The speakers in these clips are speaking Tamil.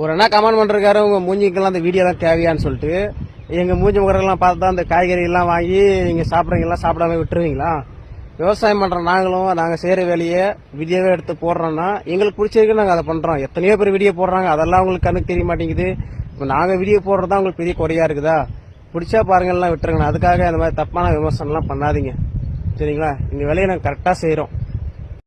ஒரு என்ன கமெண்ட் பண்றாரு உங்கள் மூஞ்சிக்கெல்லாம் அந்த வீடியோ தான் தேவையான்னு சொல்லிட்டு எங்கள் மூஞ்சி முகரெல்லாம் பார்த்து தான் அந்த காய்கறிகள்லாம் வாங்கி நீங்கள் சாப்பிட்றீங்களா சாப்பிடாம விட்டுருவீங்களா? விவசாயம் பண்ணுற நாங்களும் நாங்கள் செய்கிற வேலையை வீடியோவே எடுத்து போடுறோன்னா எங்களுக்கு பிடிச்சிருக்கு நாங்கள் அதை பண்ணுறோம் எத்தனையோ பேர் வீடியோ போடுறாங்க அதெல்லாம் உங்களுக்கு கண்ணுக்கு தெரிய மாட்டேங்குது. இப்போ நாங்கள் வீடியோ தான் உங்களுக்கு பெரிய குறையாக இருக்குதா? பிடிச்சா பாருங்கள்லாம் விட்டுருங்கண்ணா அதுக்காக இந்த மாதிரி தப்பான விமர்சனம்லாம் பண்ணாதீங்க. சரிங்களா? இந்த வேலையை நாங்கள் கரெக்டாக செய்கிறோம்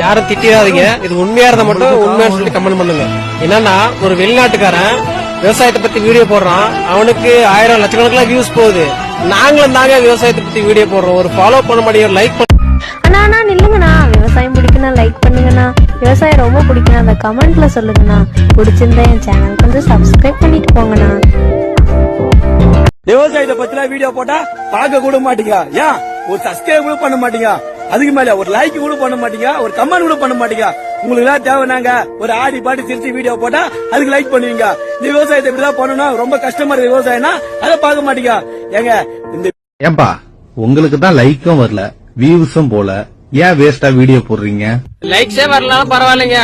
யாரும் திட்டிடாதீங்க. இது உண்மையா இருந்தா மட்டும் உண்மையா சொல்லி கமெண்ட் பண்ணுங்க. என்னன்னா ஒரு வெளிநாட்டுக்காரன் விவசாயத்தை பத்தி வீடியோ போடுறான். அவனுக்கு ஆயிரம் லட்சக்கணக்கில் வியூஸ் போகுது. நாங்களும் தாங்க விவசாயத்தை பத்தி வீடியோ போடுறோம். ஒரு ஃபாலோ பண்ண மாட்டேங்க லைக் பண்ண அண்ணா அண்ணா நில்லுங்கண்ணா. விவசாயம் பிடிக்குன்னா லைக் பண்ணுங்கண்ணா. விவசாயம் ரொம்ப பிடிக்கும் அந்த கமெண்ட்ல சொல்லுங்கண்ணா. பிடிச்சிருந்தா என் சேனலுக்கு வந்து சப்ஸ்கிரைப் பண்ணிட்டு போங்கண்ணா. விவசாயத்தை பத்தின வீடியோ போட்டா பார்க்க கூட மாட்டீங்க. ஏன்? ஒரு சப்ஸ்கிரைப் கூட பண்ண மாட்டீங்க. அதுக்கு மேல ஒரு லைக் கூட பண்ண மாட்டீங்க ஒரு கமெண்ட் கூட பண்ண மாட்டீங்க. உங்களுக்கு எல்லாம் தேவைனாங்க ஒரு ஆடி பாடி சிரிச்சு வீடியோ போட்டா அதுக்கு லைக் பண்ணுவீங்க. இந்த விவசாயத்தை இப்படிதான் பண்ணணும் ரொம்ப கஷ்டமா இருக்கு விவசாயம்னா அதை பார்க்க மாட்டீங்க. ஏங்க இந்த ஏன்பா உங்களுக்கு தான் லைக்கும் வரல வியூஸும் போல. ஏன் வேஸ்டா வீடியோ போடுறீங்க? லைக்ஸே வரலாம் பரவாயில்லைங்க.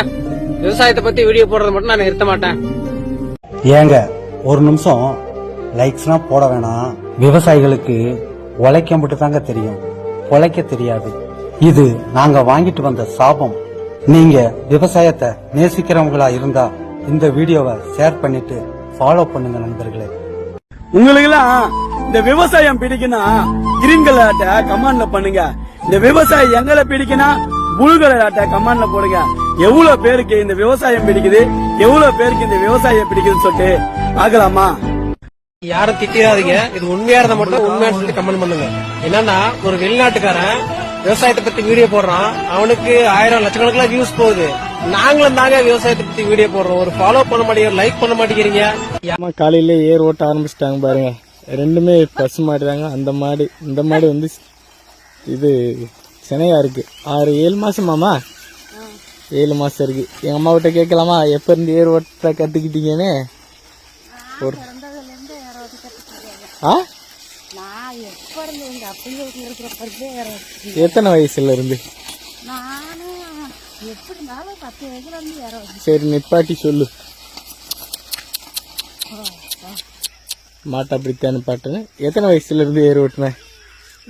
விவசாயத்தை பத்தி வீடியோ போடுறது மட்டும் நான் நிறுத்த மாட்டேன். ஏங்க ஒரு நிமிஷம் லைக்ஸ்னா போட வேணாம். விவசாயிகளுக்கு உழைக்க மட்டும் தாங்க தெரியும். உழைக்க தெரியாது. இது நாங்க வாங்கிட்டு வந்த சாபம். நீங்க விவசாயத்தை நேசிக்கிறவங்களா இருந்தா இந்த வீடியோவை ஷேர் பண்ணிட்டு ஃபாலோ பண்ணுங்க நண்பர்களே. உங்களுக்கு எல்லாம் இந்த விவசாயம் பிடிக்குன்னா கிரிங்கலாட்ட கமாண்ட்ல பண்ணுங்க. இந்த விவசாயம் எங்களை பிடிக்குன்னா புல்கலாட்ட கமாண்ட்ல போடுங்க. எவ்வளவு பேருக்கு இந்த விவசாயம் பிடிக்குது? எவ்வளவு பேருக்கு இந்த விவசாயம் பிடிக்குதுன்னு சொல்லிட்டு பார்க்கலாமா? யாரும் திட்டிடாதீங்க. இது உண்மையா இருந்தா மட்டும் உண்மையா சொல்லி கமெண்ட் பண்ணுங்க. என்னன்னா ஒரு வெளிநாட்டுக்காரன் விவசாயத்தை பத்தி வீடியோ போடுறான். அவனுக்கு ஆயிரம் லட்சக்கணக்கில் வியூஸ் போகுது. நாங்களும் தாங்க விவசாயத்தை பத்தி வீடியோ போடுறோம். ஒரு ஃபாலோ பண்ண மாட்டேங்கிறீங்க லைக் பண்ண மாட்டேங்கிறீங்க. அம்மா காலையில ஏர் ஓட்ட ஆரம்பிச்சிட்டாங்க பாருங்க. ரெண்டுமே பசு மாடு தாங்க அந்த மாடு இந்த மாடு வந்து இது சினையா இருக்கு. ஆறு ஏழு மாசமாமா ஏழு மாசம் இருக்கு. எங்க அம்மா கிட்ட கேட்கலாமா? எப்ப இருந்து ஏர் ஓட்ட கத்துக்கிட்டீங்கன்னு? ஒரு ஆ? எங்க அப்பங்க வீட்டுல இருக்கிறப்ப வேற எத்தனை வயசுல இருந்து? நானும் எப்படி இருந்தாலும் பத்து வயசுல இருந்து வேற வந்து சரி நிப்பாட்டி சொல்லு. மாட்டை அப்படித்தான் பாட்டுன்னு. எத்தனை வயசுல இருந்து ஏர் ஓட்டுனேன்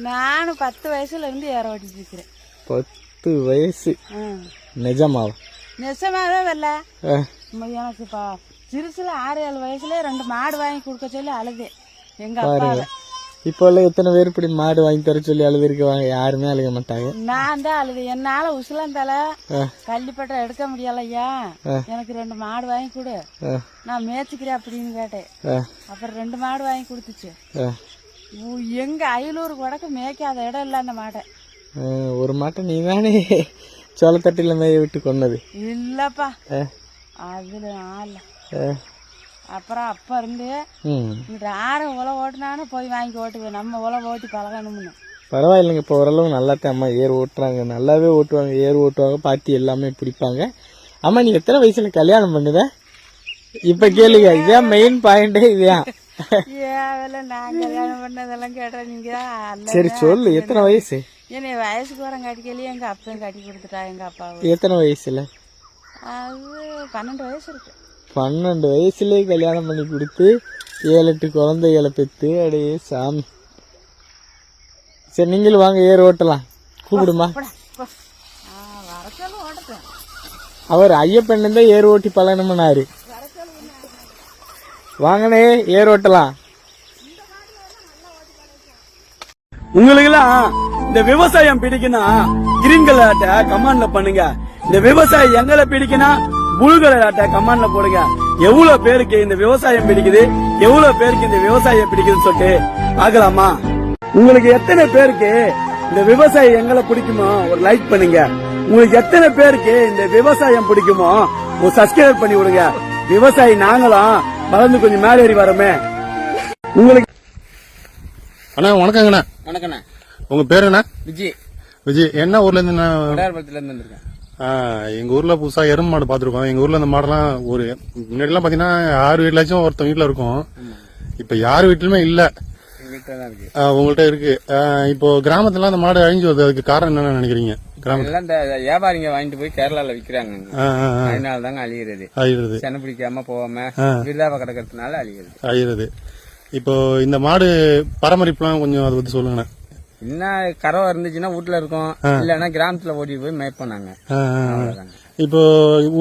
நானும் பத்து வயசுல இருந்து ஏற ஓட்டிட்டு இருக்கிறேன். பத்து வயசு. நிஜமாவா? நெசமாவே வரல. எனக்கு இப்போ சிறுசுல ஆறு ஏழு வயசுல ரெண்டு மாடு வாங்கி கொடுக்க சொல்லி அழுதே எங்க அப்பா பாருங்க இப்போ எல்லாம் எத்தனை பேர் இப்படி மாடு வாங்கி தர சொல்லி அழுதுருக்குவாங்க? யாருமே அழுக மாட்டாங்க. நான் தான் அழுது என்னால உசிலந்தால ஆ. கள்ளிப்பட்டை எடுக்க முடியலையா எனக்கு ரெண்டு மாடு வாங்கி கொடு. நான் மேய்ச்சிக்கிறேன் அப்படின்னு கேட்டேன். அப்புறம் ரெண்டு மாடு வாங்கி கொடுத்துச்சு. எங்க அயலூருக்கு வடக்கு மேய்க்காத இடம் இல்ல அந்த மாடை ஆ, ஒரு மாட்டை நீ தானே சோளத்தட்டில மேய விட்டு கொன்னது. இல்லப்பா. அதுல ஆள. அப்புறம் அப்ப இருந்து ம். இங்கிட்ட ஆறு உழவு ஓட்டுனாலும் போய் வாங்கி ஓட்டுவேன். நம்ம உழவு ஓட்டி பழகணும்னு. பரவாயில்லைங்க இப்போ ஓரளவு நல்லா அம்மா ஏர் ஓட்டுறாங்க. நல்லாவே ஓட்டுவாங்க ஏர் ஓட்டுவாங்க பாத்தி எல்லாமே பிடிப்பாங்க. அம்மா நீ எத்தனை வயசுல கல்யாணம் பண்ணுத? இப்ப கேளுங்க இதான் மெயின் பாயிண்டே இதுதான் சரி சொல்லு எத்தனை வயசு? என்னை வயசுக்கு வரம் கட்டிக்கலையே எங்க அப்பையும் கட்டி கொடுத்துட்டா எங்க அப்பாவும் எத்தனை வயசுல? அது பன்னெண்டு வயசு இருக்கு. பன்னெண்டு வயசுலயே கல்யாணம் பண்ணி கொடுத்து ஏழு எட்டு குழந்தைகளை பெற்று அடையே சாமி. சரி நீங்களும் வாங்க ஏர் ஓட்டலாம். கூப்பிடுமா? அவர் ஐயப்பன் தான் ஏர் ஓட்டி பழகணும்னாரு. வாங்கண்ணே ஏர் ஓட்டலாம். உங்களுக்கு எல்லாம் இந்த விவசாயம் பிடிக்குன்னா கிரிங்கலாட்ட கமாண்ட்ல பண்ணுங்க. இந்த விவசாயம் எங்களை பிடிக்குன்னா புல்கலாட்ட கமாண்ட்ல போடுங்க. எவ்வளவு பேருக்கு இந்த விவசாயம் பிடிக்குது? எவ்வளவு பேருக்கு இந்த விவசாயம் பிடிக்குதுன்னு சொல்லிட்டு பார்க்கலாமா? உங்களுக்கு எத்தனை பேருக்கு இந்த விவசாயம் எங்களை பிடிக்குமோ ஒரு லைக் பண்ணுங்க. உங்களுக்கு எத்தனை பேருக்கு இந்த விவசாயம் பிடிக்குமோ ஒரு சப்ஸ்கிரைப் பண்ணி விடுங்க. விவசாயி நாங்களும் வளர்ந்து கொஞ்சம் மேலேறி வரோமே. உங்களுக்கு அண்ணா வணக்கங்கண்ணா. வணக்கண்ணா. உங்க பேரு என்ன? விஜய் விஜய் என்ன ஊர்ல இருந்து நான் விடாரபுரத்துல இருந்து வந்திருக்கேன். ஆ, எங்க ஊர்ல புதுசா எருமை மாடு பாத்துருக்கோம். எங்க ஊர்ல இந்த மாடெல்லாம் ஒரு முன்னாடி எல்லாம் பாத்தீங்கன்னா யார் வீட்லாச்சும் ஒருத்தன் வீட்டுல இருக்கும். இப்ப யார் வீட்லயுமே இல்ல. தான் இருக்கு. இப்போ கிராமத்துல அந்த மாடு அழிஞ்சு வருது. அதுக்கு காரணம் என்னன்னு நினைக்கிறீங்க? கிராம எல்லாம் இந்த வியாபாரிங்க வாங்கிட்டு போய் கேரளால விக்கிறாங்க. அதனால தாங்க அழிகிறது அழிகிறது செனை பிடிக்காம போகாம விருதாவ கிடக்கிறதுனால அழிகிறது அழிகிறது இப்போ இந்த மாடு பராமரிப்புலாம் கொஞ்சம் அதை பத்தி சொல்லுங்கண்ணே என்ன கறவை இருந்துச்சுன்னா வீட்டுல இருக்கும். இல்லன்னா கிராமத்துல ஓடி போய் மேய்ப்போம் நாங்க. அவ்வளவுதாங்க. இப்போ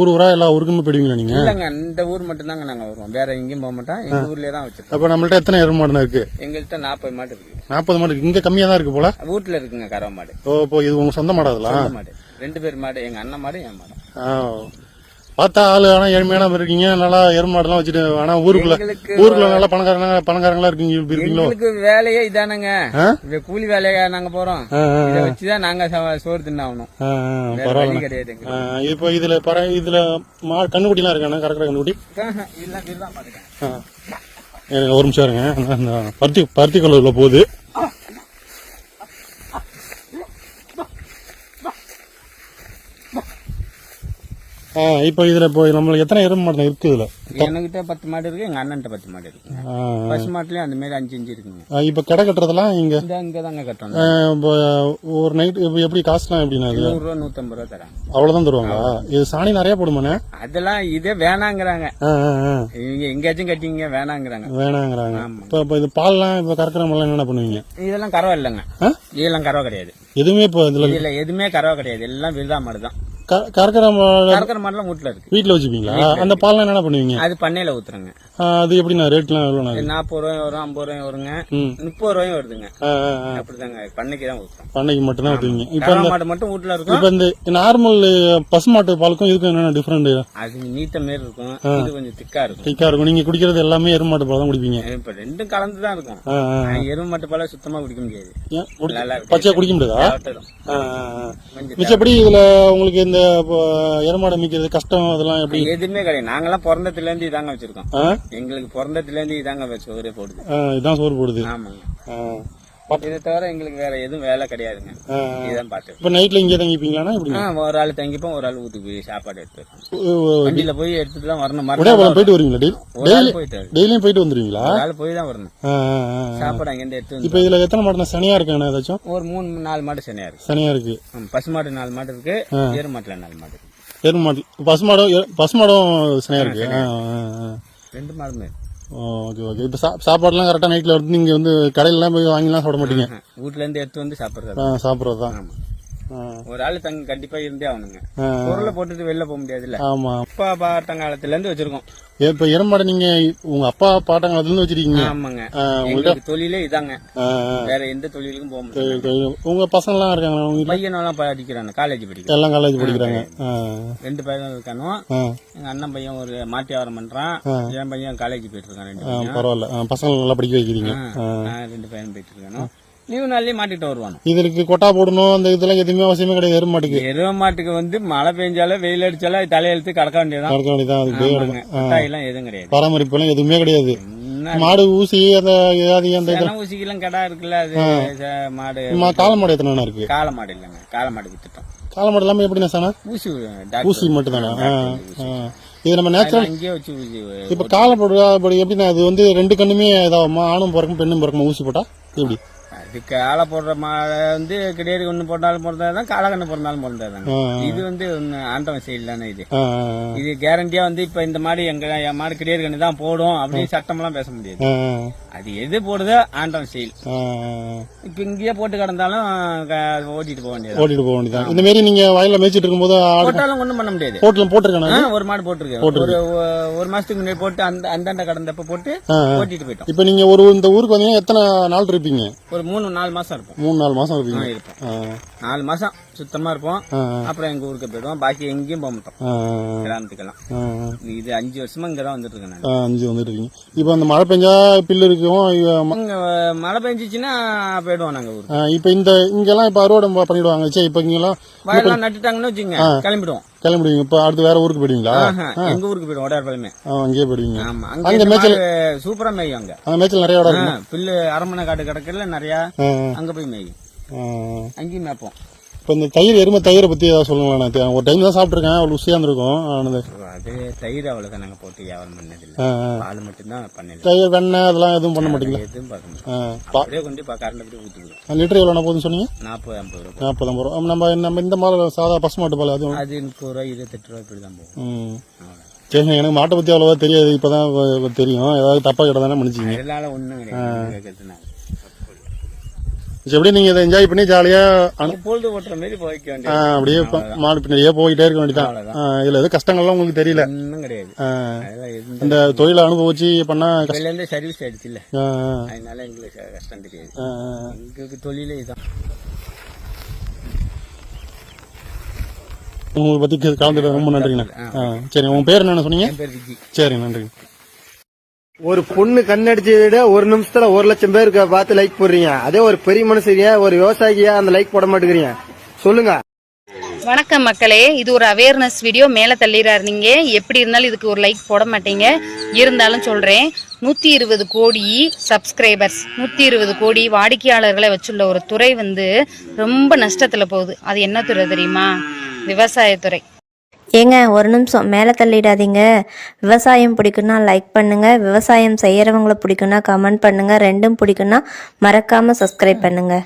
ஊர் ஊரா எல்லா ஊருக்குமே போயிடுவீங்களா நீங்க? இல்லங்க இந்த ஊர் மட்டும் தாங்க நாங்க வருவோம். வேற எங்கேயும் போக மாட்டோம். எங்க ஊர்லயே தான் வச்சிருக்கோம். அப்ப நம்மள்ட்ட எத்தனை எருமை மாடுண்ணே இருக்கு? எங்கள்கிட்ட நாற்பது மாடு இருக்கு. நாற்பது மாடு இருக்கு. இங்க கம்மியா தான் இருக்கு போல? வீட்டுல இருக்குங்க கறவை மாடு. ஓ இப்போ இது உங்க சொந்த மாடு அதெல்லாம் மாடு. ரெண்டு பேர் மாடு எங்க அண்ணன் மாடு என் மாடு. ஆ. பார்த்தா ஆளு ஆனா ஏழ்மையான இருக்கீங்க. நல்லா எருமாடுலாம் வச்சுட்டு ஆனா ஊருக்குள்ள ஊருக்குள்ள நல்லா பணக்காரங்க பணக்காரங்களா இருக்கீங்க இருக்கீங்களோ? வேலையே இதானங்க. கூலி வேலையா நாங்க போறோம். இதை வச்சுதான் நாங்க சோறு தின்னாகணும். பரவாயில்ல. கிடையாது இப்போ இதுல பற இதுல மா இருக்கானே கண்ணுக்குட்டி? இதெல்லாம் இதுதான் மாட்டுங்க. ஆ. எனக்கு ஒரு நிமிஷம் இருங்க. அந்த பருத்தி பருத்தி கலர்ல போகுது. இப்போ இதுல இப்போ நம்மளுக்கு எத்தனை எருமை மாடு இருக்கு இதுல? என்கிட்ட பத்து மாடு இருக்கு எங்க அண்ணன்ட்ட பத்து மாடு இருக்கு. ஆ, பசு மாட்டுலயும் அந்த மாதிரி அஞ்சு அஞ்சு இருக்குங்க. இப்போ கடை கட்டுறதெல்லாம் இங்க? இங்க தாங்க கட்டணும் இப்போ ஒரு நைட் இப்போ எப்படி காசுலாம் எப்படின்னா இது? நூறு ரூபா நூத்தம்பது ரூபா தராங்க. அவ்வளவுதான் தருவாங்களா? இது சாணி நிறைய போடுமாண்ணே? அதெல்லாம் இதே வேணாங்கிறாங்க. இவங்க எங்கேயாச்சும் கட்டிங்க வேணாங்கிறாங்க. வேணாங்கிறாங்க. இப்போ இப்போ இது பால்லாம் இப்போ கறக்கிற மாதிரிலாம் என்ன பண்ணுவீங்க? இதெல்லாம் கறவை இல்லைங்க? இதெல்லாம் கறவை கிடையாது. எதுவுமே இப்போ இதுல இதுல எதுவுமே கறவை கிடையாது. எல்லாம் விருதா மாடு தான் கறக்கிற கறக்கிற மாடுலாம் வீட்டுல இருக்கு. வீட்டில் வச்சுப்பீங்களா? அந்த பால்லாம் என்ன பண்ணுவீங்க? அது பண்ணையில ஊத்துறங்க. அது எப்படிண்ணா? ரேட்லாம் எவ்வளோண்ணா? நாற்பது ரூபாயும் வரும் ஐம்பது ரூபாயும் வருங்க. முப்பது ரூபாயும் வருதுங்க. அப்படிதாங்க. பண்ணைக்கு தான் பண்ணைக்கு மட்டும்தான் ஊற்றுவீங்க இப்போ மாடு மட்டும் வீட்டுல இருக்கும். இப்போ இந்த நார்மல் பசுமாட்டு பாலுக்கும் இதுக்கும் என்னென்ன டிஃப்ரெண்ட் அது நீட்ட மாரி இருக்கும். இது கொஞ்சம் திக்கா இருக்கும். திக்கா இருக்கும். நீங்க குடிக்கிறது எல்லாமே எருமாட்டு பால் தான் குடிப்பீங்க. இப்ப ரெண்டும் கலந்து தான் இருக்கும். ஆ, ஆ. ஆனா, எருமை மட்டும் போல சுத்தமா குடிக்க முடியாது. ஏன்? குடி- நல்லா பச்சையா குடிக்க முடியாதா? மிச்சப்படி இதுல உங்களுக்கு இந்த இப்போ, எருமாடை மிக்கிறது கஷ்டம் அதெல்லாம் எப்படி? எதுவுமே கிடையாது. நாங்கெல்லாம் பிறந்ததுல இருந்து இதாங்க வச்சிருக்கோம்? எங்களுக்கு பிறந்ததுல இருந்து இதாங்க சோறே போடுது. இதான் சோறு போடுது. ஆமாங்க. இதை தவிர எங்களுக்கு வேற எதுவும் வேலை கிடையாதுங்க. இதான் பாத்து இப்போ நைட்ல இங்கே தங்கிப்பீங்களாண்ணா? எப்படி? ஒரு ஆள் தங்கிப்போம் ஒரு ஆள் வீட்டுக்கு போய் சாப்பாடு எடுத்து வண்டியில போய் எடுத்துட்டு தான் வரணும். மறுநாள் போயிட்டு வருவீங்களா டெய்லி? போயிட்டு டெய்லியும் போயிட்டு வந்துருவீங்களா? ஆள் போய் தான் வரணும். சாப்பாடு அங்கிருந்து எடுத்து இப்போ இதுல எத்தனை மாடுனா சனியா இருக்காண்ணா ஏதாச்சும்? ஒரு மூணு நாலு மாடு சனியா இருக்கு. சனியா இருக்கு. பசு மாடு நாலு மாடு இருக்கு. எரு மாட்டுல நாலு மாடு இருக்கு. எருமாடு பசுமாடும் எ- பசுமாடும் சனியா இருக்கு. ரெண்டு மாடுமே. ஓகே ஓகே இப்போ சா சாப்பாடுலாம் கரெக்டாக நைட்டில் வந்து நீங்கள் வந்து கடையிலலாம் போய் வாங்கிலாம் சாப்பிட மாட்டீங்க. இருந்து எடுத்து வந்து சாப்பிடுறது சாப்பிட்றது தான் ஒரு ஆள் தங்க கண்டிப்பா இருந்தே ஆகணுங்க. பொருளை போட்டுட்டு வெளில போக முடியாதுல்ல. ஆமாம் அப்பா பாட்டங்காலத்துல இருந்து வச்சிருக்கோம். இப்போ எருமாடை நீங்கள் உங்கள் அப்பா பாட்டங்காலத்துலேருந்து வச்சிருக்கீங்க. ஆமாங்க. ஆ, எங்களுக்கு தொழிலே இதாங்க. வேற எந்த தொழிலுக்கும் போக முடியாது ஆ. உங்கள் பசங்களாம் இருக்காங்களா உங்க பையனெல்லாம் படிக்கிறாங்க காலேஜ் படிக்கிறான் எல்லாம் காலேஜ் படிக்கிறாங்க. ரெண்டு பையன் இருக்கானோ எங்க அண்ணன் பையன் ஒரு மாட்டு வியாபாரம் பண்றான். என் பையன் காலேஜ் போயிட்டு இருக்கான் ரெண்டு பரவாயில்ல. ஆ, பசங்களை நல்லா படிக்க வைக்கிறீங்க. ரெண்டு பையன் போயிட்டு இருக்கானோ லீவு நாள்லயே மாட்டிட்டு வருவானோ? இதற்கு கொட்டா போடணும் அந்த இதெல்லாம் எதுவுமே அவசியமே கிடையாது எருமாட்டுக்கு எருவ மாட்டுக்கு வந்து மழை பெஞ்சாலும் வெயில் அடிச்சாலும் அது தலையெழுத்து கடக்க வேண்டியதான் நடக்க வேண்டியதான் அதுக்கு போய் ஆமாங்க. கொட்டாயெல்லாம் எதுவும் கிடையாது. பராமரிப்புலாம் எதுவுமே கிடையாது. மாடு ஊசி அந்த சென ஊசிக்கெல்லாம் கடா இருக்குல்ல அது ச- மாடு மா- காளை மாடு எத்தனை இருக்கு? காளை மாடு இல்லைங்க. காளை மாடு வித்துட்டோம். காளை மாடு எல்லாமே எப்படி சாணா ஊசி டாக்டர் ஊசி மட்டும் தானே இது நம்ம நேச்சுரல் அங்கேயே வச்சு ஊசி இப்ப காளை போடு அப்படி எப்படின்னா வந்து ரெண்டு கண்ணுமே இதாகுமா? ஆணும் பிறக்கும் பெண்ணும் பிறக்குமா? ஊசி போட்டா? எப்படி? அது காளை போடுற மாடு வந்து கிடையாது ஒண்ணு போட்டாலும் பிறந்தாதான் காளை கண்ணு பிறந்தாலும் பிறந்தாதாங்க இது வந்து ஒண்ணு ஆண்டவன் செயல் தானே இது. இது கேரண்டியா வந்து இப்ப இந்த மாடு எங்க என் மாடு கிடையாது கண்ணு தான் போடும் அப்படின்னு சட்டமெல்லாம் பேச முடியாது. அது எது போடுதோ ஆண்டவன் செயல் இப்ப இங்கேயே போட்டு கிடந்தாலும் ஓட்டிட்டு போக வேண்டியது ஓட்டிட்டு போக வேண்டியதான் இந்த மாதிரி நீங்க வயல்ல மேய்ச்சிட்டு இருக்கும்போது போட்டாலும் ஒண்ணும் பண்ண முடியாது. போட்டுல போட்டிருக்கானே ஒரு மாடு போட்டிருக்கு ஒரு ஒரு மாசத்துக்கு முன்னாடி போட்டு அந்த அந்தாண்ட கடந்தப்ப போட்டு ஓட்டிட்டு போயிட்டோம். இப்ப நீங்க ஒரு இந்த ஊருக்கு வந்தீங்கன்னா எத்தனை நாள் இருப்பீங்க? ஒரு மூணு நாலு மாசம் இருப்போம். மூணு நாலு மாசம் இருப்பீங்க? இருப்போம். நாலு மாசம் சுத்தமா இருப்போம். அப்புறம் எங்க ஊருக்கு போயிடுவோம். பாக்கி எங்கேயும் போக மாட்டோம். கிராமத்துக்கெல்லாம். இது அஞ்சு வருஷமா இங்க தான் வந்துட்டு இருக்கேன் அஞ்சு வந்துட்டு இருக்கீங்க இப்ப அந்த மழை பெஞ்சா பில்லு இருக்கும்? மழை பெஞ்சிச்சுன்னா போயிடுவோம் நாங்க ஊருக்கு. இப்ப இந்த இங்கெல்லாம் இப்ப அறுவடை பண்ணிடுவாங்க. சரி இப்ப இங்கெல்லாம் வயல்லாம் நட்டுட்டாங்கன்னு வச்சுங்க கிளம்பிடுவோம். கிளம்பிடுவீங்க. இப்ப அடுத்து வேற ஊருக்கு போயிடுவீங்களா? எங்க ஊருக்கு போயிடுவோம்? உடையார்பாளையமே ஆ, அங்கேயே போயிடுவீங்க. ஆமா அங்க அங்க மேய்ச்சல் சூப்பரா மேயும் அங்க. அந்த மேய்ச்சல் நிறைய இடம் ஆ, இருக்கும்? புல்லு அரமனை காடு கிடக்குல நிறைய அங்க போய் மேயும். அங்கேயும் மேய்ப்போம். இப்போ இந்த தயிர் எருமை தயிரை பத்தி ஏதாவது சொல்லுங்களேன் நான் ஒரு டைம் தான் சாப்பிட்டுருக்கேன் அவ்வளோ ருசியாக இருந்திருக்கும் ஆனது அது தயிர் அவ்வளவுதான் நாங்க போட்டு வியாபாரம் பண்ணதில்லை. பால் மட்டும்தான் பண்ணல தயிர் வெண்ணெய் அதெல்லாம் எதுவும் பண்ண மாட்டீங்களா? எதுவும் பார்க்க மாட்டோம். அப்படியே கொண்டு போய் கரண்ட் அப்படியே ஊற்றிடுவோம் லிட்டர் எவ்வளோ போகுதுன்னு சொன்னீங்க? நாற்பது ஐம்பது ரூபா. நாற்பது ஐம்பது ரூபா. நம்ம நம்ம இந்த மாதிரி சாதா பசுமாட்டு பால் அதுவும் அது முப்பது ரூபா இருபத்தெட்டு ரூபா இப்படி தான் போகும் சரிங்க எனக்கு மாட்டை பற்றி அவ்வளோவா தெரியாது. இப்போதான் தெரியும். ஏதாவது தப்பாக கிட்ட தானே மன்னிச்சிங்க அதனால ஒண்ணும் கிடையாது. எப்படி நீங்கள் இதை என்ஜாய் பண்ணி ஜாலியாக பொழுது ஓட்டுற மாதிரி போய்க்க வேண்டியது. அப்படியே மாடு பின்னாடியே போயிட்டே இருக்க வேண்டியதான் இதில் எதுவும் கஷ்டங்கள்லாம் உங்களுக்கு தெரியல. கிடையாது. இந்த தொழிலை அனுபவிச்சு பண்ணா இருந்து சர்வீஸ் ஆயிடுச்சு இல்ல. அதனால எங்களுக்கு கஷ்டம் தெரியாது. எங்களுக்கு தொழிலே இதான். உங்களை பத்தி கலந்துட்டு ரொம்ப நன்றிங்கண்ணா. சரி உங்க பேர் என்னன்னு சொன்னீங்க? சரி நன்றி ஒரு பொண்ணு கண்ணடிச்சதை விட ஒரு நிமிஷத்துல ஒரு லட்சம் பேருக்கு பார்த்து லைக் போடுறீங்க. அதே ஒரு பெரிய மனுஷரியா ஒரு விவசாயியா அந்த லைக் போட மாட்டேங்கிறீங்க. சொல்லுங்க. வணக்கம் மக்களே. இது ஒரு அவேர்னஸ் வீடியோ மேலே தள்ளிடுறாரு நீங்க. எப்படி இருந்தாலும் இதுக்கு ஒரு லைக் போட மாட்டீங்க. இருந்தாலும் சொல்றேன். நூத்தி இருபது கோடி சப்ஸ்கிரைபர்ஸ் நூத்தி இருபது கோடி வாடிக்கையாளர்களை வச்சுள்ள ஒரு துறை வந்து ரொம்ப நஷ்டத்துல போகுது. அது என்ன துறை தெரியுமா? விவசாயத்துறை. ஏங்க ஒரு நிமிஷம் மேலே தள்ளிடாதீங்க. விவசாயம் பிடிக்குன்னா லைக் பண்ணுங்க. விவசாயம் செய்கிறவங்கள பிடிக்குன்னா கமெண்ட் பண்ணுங்க. ரெண்டும் பிடிக்குன்னா மறக்காமல் சப்ஸ்கிரைப் பண்ணுங்கள்